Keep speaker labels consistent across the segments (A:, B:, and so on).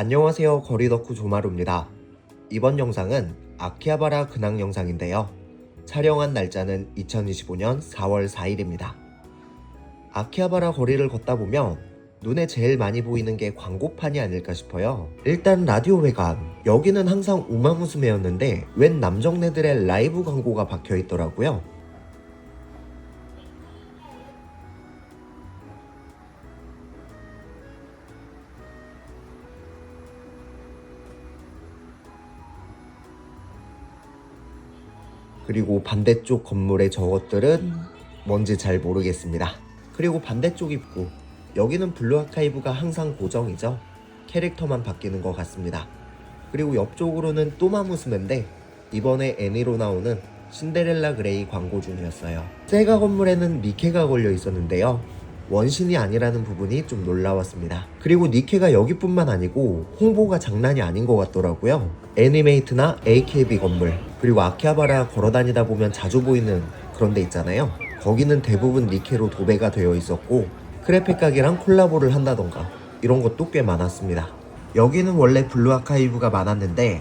A: 안녕하세요 거리덕후 조마루입니다. 이번 영상은 아키하바라 근황 영상인데요. 촬영한 날짜는 2025년 4월 4일입니다. 아키하바라 거리를 걷다 보면 눈에 제일 많이 보이는 게 광고판이 아닐까 싶어요. 일단 라디오 회관 여기는 항상 우마무스메였는데 웬 남정네들의 라이브 광고가 박혀 있더라고요. 그리고 반대쪽 건물의 저것들은 뭔지 잘 모르겠습니다. 그리고 반대쪽 입구 여기는 블루 아카이브가 항상 고정이죠. 캐릭터만 바뀌는 것 같습니다. 그리고 옆쪽으로는 또마무스메인데 이번에 애니로 나오는 신데렐라 그레이 광고 중이었어요. 세가 건물에는 니케가 걸려 있었는데요. 원신이 아니라는 부분이 좀 놀라웠습니다. 그리고 니케가 여기뿐만 아니고 홍보가 장난이 아닌 것 같더라고요. 애니메이트나 AKB 건물 그리고 아키하바라 걸어다니다 보면 자주 보이는 그런 데 있잖아요. 거기는 대부분 니케로 도배가 되어 있었고 크레페 가게랑 콜라보를 한다던가 이런 것도 꽤 많았습니다. 여기는 원래 블루 아카이브가 많았는데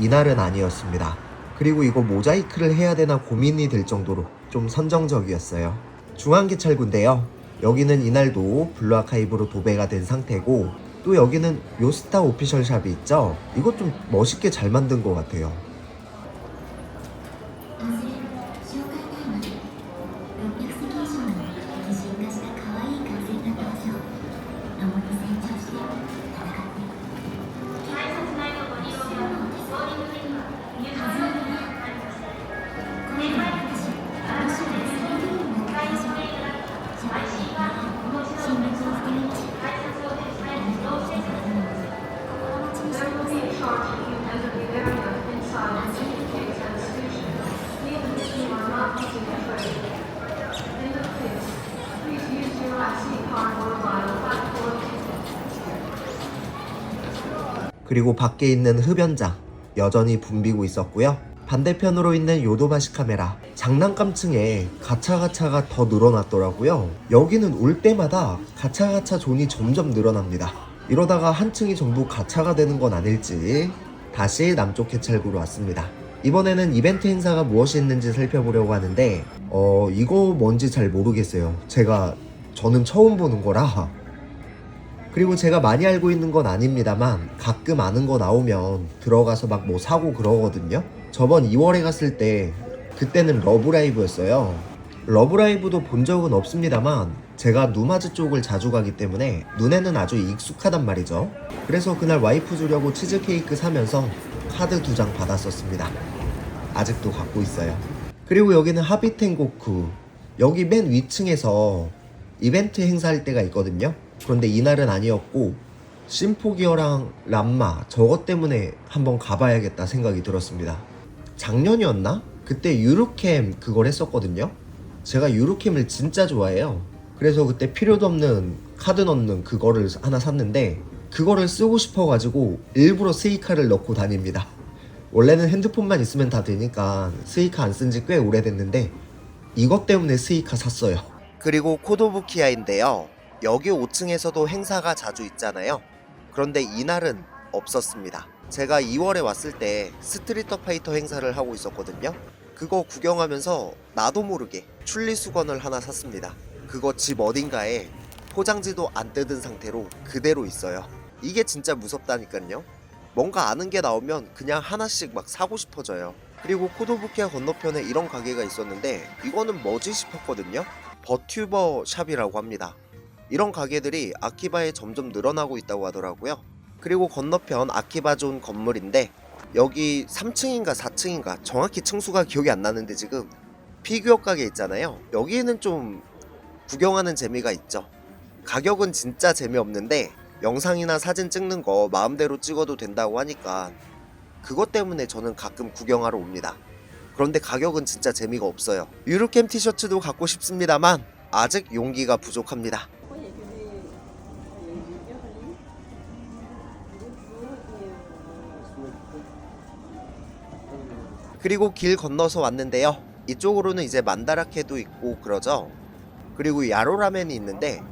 A: 이날은 아니었습니다. 그리고 이거 모자이크를 해야 되나 고민이 될 정도로 좀 선정적이었어요. 중앙기찰구인데요. 여기는 이날도 블루 아카이브로 도배가 된 상태고 또 여기는 요스타 오피셜 샵이 있죠. 이거 좀 멋있게 잘 만든 것 같아요. 그리고 밖에 있는 흡연장 여전히 붐비고 있었고요. 반대편으로 있는 요도바시 카메라 장난감층에 가차가차가 더 늘어났더라고요. 여기는 올 때마다 가차가차 존이 점점 늘어납니다. 이러다가 한 층이 전부 가차가 되는 건 아닐지 다시 남쪽 개찰구로 왔습니다. 이번에는 이벤트 행사가 무엇이 있는지 살펴보려고 하는데 어 이거 뭔지 잘 모르겠어요. 제가 저는 처음 보는 거라 그리고 제가 많이 알고 있는 건 아닙니다만 가끔 아는 거 나오면 들어가서 막 뭐 사고 그러거든요. 저번 2월에 갔을 때 그때는 러브라이브였어요. 러브라이브도 본 적은 없습니다만 제가 누마즈 쪽을 자주 가기 때문에 눈에는 아주 익숙하단 말이죠. 그래서 그날 와이프 주려고 치즈케이크 사면서 카드 두 장 받았었습니다. 아직도 갖고 있어요. 그리고 여기는 하비텐고쿠. 여기 맨 위층에서 이벤트 행사할 때가 있거든요. 그런데 이날은 아니었고 심포기어랑 람마 저것 때문에 한번 가봐야겠다 생각이 들었습니다. 작년이었나? 그때 유로캠 그걸 했었거든요. 제가 유로캠을 진짜 좋아해요. 그래서 그때 필요도 없는 카드 넣는 그거를 하나 샀는데 그거를 쓰고 싶어가지고 일부러 스이카를 넣고 다닙니다. 원래는 핸드폰만 있으면 다 되니까 스이카 안 쓴 지 꽤 오래됐는데 이것 때문에 스이카 샀어요. 그리고 코도부키아인데요. 여기 5층에서도 행사가 자주 있잖아요. 그런데 이날은 없었습니다. 제가 2월에 왔을 때 스트리터 파이터 행사를 하고 있었거든요. 그거 구경하면서 나도 모르게 출리 수건을 하나 샀습니다. 그거 집 어딘가에 포장지도 안 뜯은 상태로 그대로 있어요. 이게 진짜 무섭다니까요. 뭔가 아는 게 나오면 그냥 하나씩 막 사고 싶어져요. 그리고 코도부키아 건너편에 이런 가게가 있었는데 이거는 뭐지 싶었거든요. 버튜버 샵이라고 합니다. 이런 가게들이 아키바에 점점 늘어나고 있다고 하더라고요. 그리고 건너편 아키바존 건물인데 여기 3층인가 4층인가 정확히 층수가 기억이 안 나는데 지금 피규어 가게 있잖아요. 여기에는 좀 구경하는 재미가 있죠. 가격은 진짜 재미없는데 영상이나 사진 찍는 거 마음대로 찍어도 된다고 하니까 그것 때문에 저는 가끔 구경하러 옵니다. 그런데 가격은 진짜 재미가 없어요. 유로캠 티셔츠도 갖고 싶습니다만 아직 용기가 부족합니다. 그리고 길 건너서 왔는데요. 이쪽으로는 이제 만다라케도 있고 그러죠. 그리고 야로라멘이 있는데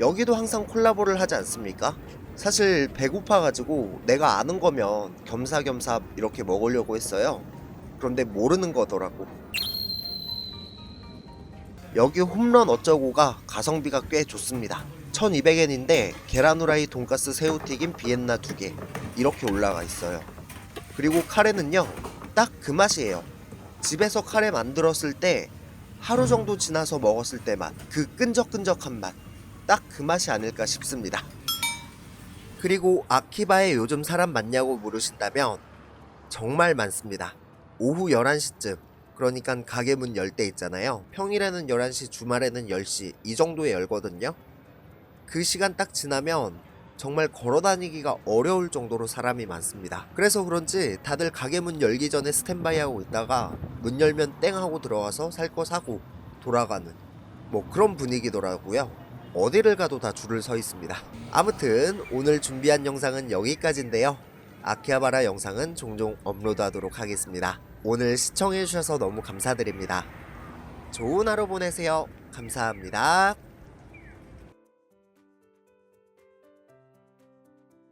A: 여기도 항상 콜라보를 하지 않습니까? 사실 배고파가지고 내가 아는 거면 겸사겸사 이렇게 먹으려고 했어요. 그런데 모르는 거더라고. 여기 홈런 어쩌고가 가성비가 꽤 좋습니다. 1200엔인데 계란 후라이, 돈가스, 새우튀김, 비엔나 2개 이렇게 올라가 있어요. 그리고 카레는요 딱 그 맛이에요. 집에서 카레 만들었을 때 하루 정도 지나서 먹었을 때 맛, 그 끈적끈적한 맛, 딱 그 맛이 아닐까 싶습니다. 그리고 아키바에 요즘 사람 많냐고 물으신다면 정말 많습니다. 오후 11시쯤 그러니까 가게 문 열 때 있잖아요. 평일에는 11시, 주말에는 10시 이 정도에 열거든요. 그 시간 딱 지나면 정말 걸어 다니기가 어려울 정도로 사람이 많습니다. 그래서 그런지 다들 가게 문 열기 전에 스탠바이 하고 있다가 문 열면 땡 하고 들어와서 살 거 사고 돌아가는 뭐 그런 분위기더라고요. 어디를 가도 다 줄을 서 있습니다. 아무튼 오늘 준비한 영상은 여기까지인데요. 아키하바라 영상은 종종 업로드하도록 하겠습니다. 오늘 시청해주셔서 너무 감사드립니다. 좋은 하루 보내세요. 감사합니다.